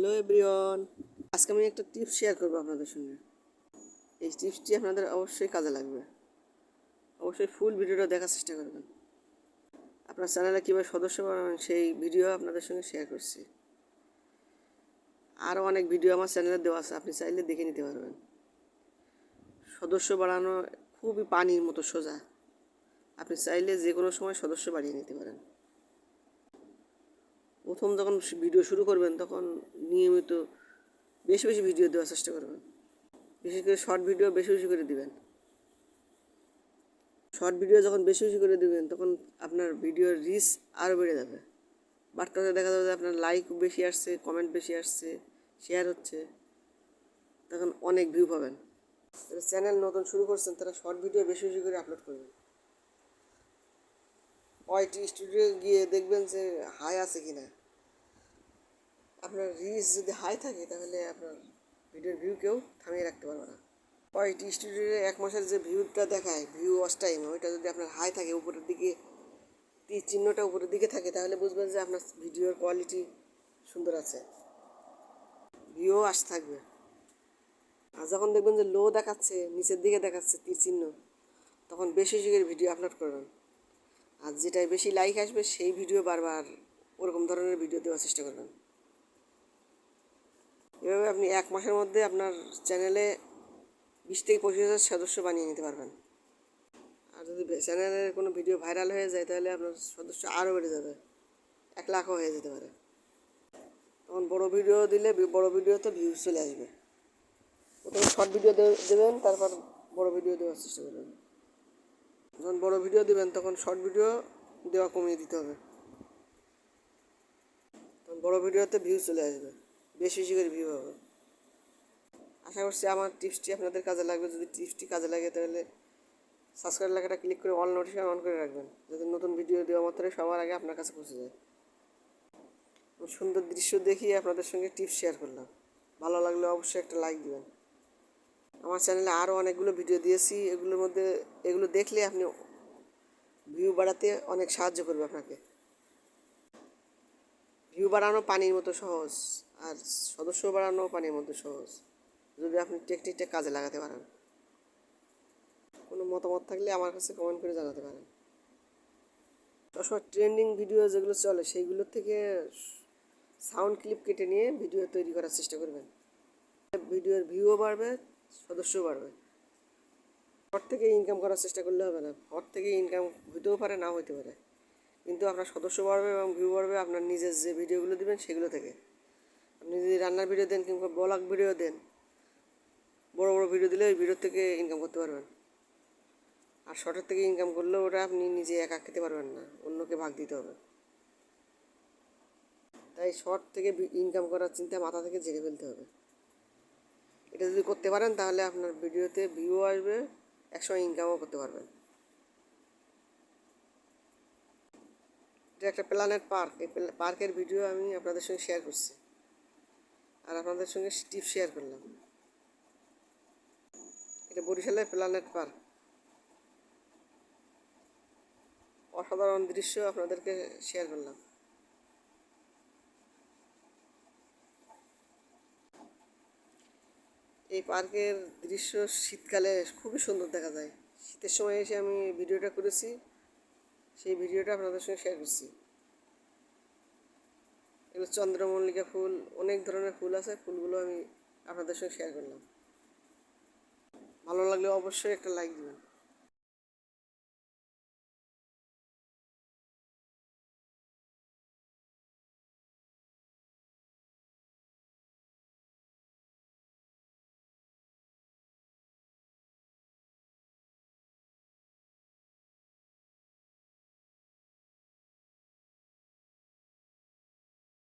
Hello everyone আজকে আমি একটা টিপস শেয়ার করব আপনাদের সঙ্গে। এই টিপসটি আপনাদের অবশ্যই কাজে লাগবে। অবশ্যই ফুল ভিডিওটা দেখার চেষ্টা করবেন। আপনার চ্যানেলে কীভাবে সদস্য বানাবেন, সেই ভিডিও আপনাদের সঙ্গে শেয়ার করছি। আরও অনেক ভিডিও আমার চ্যানেলে দেওয়া আছে, আপনি চাইলে দেখে নিতে পারবেন। সদস্য বাড়ানো খুবই পানির মতো সোজা। আপনি চাইলে যে কোনো সময় সদস্য বাড়িয়ে নিতে পারেন। প্রথম যখন ভিডিও শুরু করবেন, তখন নিয়মিত বেশি বেশি ভিডিও দেওয়ার চেষ্টা করবেন। বিশেষ করে শর্ট ভিডিও বেশি বেশি করে দিবেন। শর্ট ভিডিও যখন বেশি বেশি করে দিবেন, তখন আপনার ভিডিওর রিচ আরও বেড়ে যাবে। বার্তাতে দেখা যাবে যে আপনার লাইক বেশি আসছে কমেন্ট বেশি আসছে শেয়ার হচ্ছে, তখন অনেক ভিউ পাবেন। চ্যানেল নতুন শুরু করছেন, তারা শর্ট ভিডিও বেশি বেশি করে আপলোড করবেন। ওয়াইটি স্টুডিও গিয়ে দেখবেন যে হাই আছে কি না আপনার রিচ যদি হাই থাকে, তাহলে আপনার ভিডিওর ভিউ কেউ থামিয়ে রাখতে পারবে না। ওয়াইটি স্টুডিওতে এক মাসের যে ভিউটা দেখায় ভিউ ওয়াচ টাইম ওইটা যদি আপনার হাই থাকে, উপরের দিকে, তীর চিহ্নটা উপরের দিকে থাকে, তাহলে বুঝবেন যে আপনার ভিডিওর কোয়ালিটি সুন্দর আছে। ভিউ আস থাকবে। আর যখন দেখবেন যে লো দেখাচ্ছে, নিচের দিকে দেখাচ্ছে তীর চিহ্ন, তখন বেশি যুগের ভিডিও আপলোড করবেন। আর যেটাই বেশি লাইক আসবে, সেই ভিডিও বারবার ওরকম ধরনের ভিডিও দেওয়ার চেষ্টা করবেন। এভাবে আপনি এক মাসের মধ্যে আপনার চ্যানেলে বিশ থেকে পঁচিশ হাজার সদস্য বানিয়ে নিতে পারবেন। আর যদি চ্যানেলের কোনো ভিডিও ভাইরাল হয়ে যায়, তাহলে আপনার সদস্য আরও বেড়ে যাবে। এক লাখও হয়ে যেতে পারে। তখন বড় ভিডিও দিলে বড় ভিডিওতে ভিউজ চলে আসবে। প্রথমে শর্ট ভিডিও দেবেন, তারপর বড় ভিডিও দেওয়ার চেষ্টা করবেন। যখন বড় ভিডিও দিবেন, তখন শর্ট ভিডিও দেওয়া কমিয়ে দিতে হবে। তখন বড় ভিডিওতে ভিউ চলে আসবে। বেশি বেশি করে ভিউ হবে। আশা করছি আমার টিপসটি আপনাদের কাজে লাগবে। যদি টিপসটি কাজে লাগে তাহলে সাবস্ক্রাইব লেখাটা ক্লিক করে অল নোটিফিকেশন অন করে রাখবেন। যাতে নতুন ভিডিও দেওয়া মাত্রই সবার আগে আপনার কাছে পৌঁছে যায়। সুন্দর দৃশ্য দেখিয়ে আপনাদের সঙ্গে টিপস শেয়ার করলাম। ভালো লাগলে অবশ্যই একটা লাইক দিবেন। আমার চ্যানেলে আরও অনেকগুলো ভিডিও দিয়েছি। এগুলোর মধ্যে, এগুলো দেখলে আপনি ভিউ বাড়াতে অনেক সাহায্য করবে আপনাকে। ভিউ বাড়ানো পানির মতো সহজ। আর সদস্য বাড়ানো পানির মধ্যে সহজ। যদি আপনি টেকনিকটা কাজে লাগাতে পারেন। কোনো মতামত থাকলে আমার কাছে কমেন্ট করে জানাতে পারেন। সবসময় ট্রেন্ডিং ভিডিও যেগুলো চলে সেইগুলোর থেকে সাউন্ড ক্লিপ কেটে নিয়ে ভিডিও তৈরি করার চেষ্টা করবেন। ভিডিওর ভিউও বাড়বে, সদস্য বাড়বে। হট থেকে ইনকাম করার চেষ্টা করলে হবে না। হট থেকে ইনকাম হইতেও পারে না হইতে পারে। কিন্তু আপনার সদস্য বাড়বে এবং ভিউ বাড়বে, আপনার নিজের যে ভিডিওগুলো দেবেন, সেগুলো থেকে। আপনি যদি রান্নার ভিডিও দেন কিংবা ব্লগ ভিডিও দেন, বড় বড় ভিডিও দিলে ওই ভিডিও থেকে ইনকাম করতে পারবেন। আর শর্টের থেকে ইনকাম করলেও ওটা আপনি নিজে একা খেতে পারবেন না, অন্যকে ভাগ দিতে হবে। তাই শর্ট থেকে ইনকাম করার চিন্তা মাথা থেকে ঝেড়ে ফেলতে হবে। এটা যদি করতে পারেন, তাহলে আপনার ভিডিওতে ভিউ আসবে একসময় ইনকামও করতে পারবেন। এটা একটা প্ল্যানেট পার্ক এই পার্কের ভিডিও আমি আপনাদের সঙ্গে শেয়ার করছি। আর আপনাদের সঙ্গে টিপ শেয়ার করলাম। এটা বরিশালের প্ল্যানেট পার্ক। অসাধারণ দৃশ্য আপনাদেরকে শেয়ার করলাম। এই পার্কের দৃশ্য শীতকালে খুবই সুন্দর দেখা যায়। শীতের সময় এসে আমি ভিডিওটা করেছি। সেই ভিডিওটা আপনাদের সঙ্গে শেয়ার করছি। এগুলো চন্দ্রমল্লিকা ফুল, অনেক ধরনের ফুল আছে, ফুলগুলো আমি আপনাদের সঙ্গে শেয়ার করলাম। ভালো লাগলে অবশ্যই একটা লাইক দেবেন।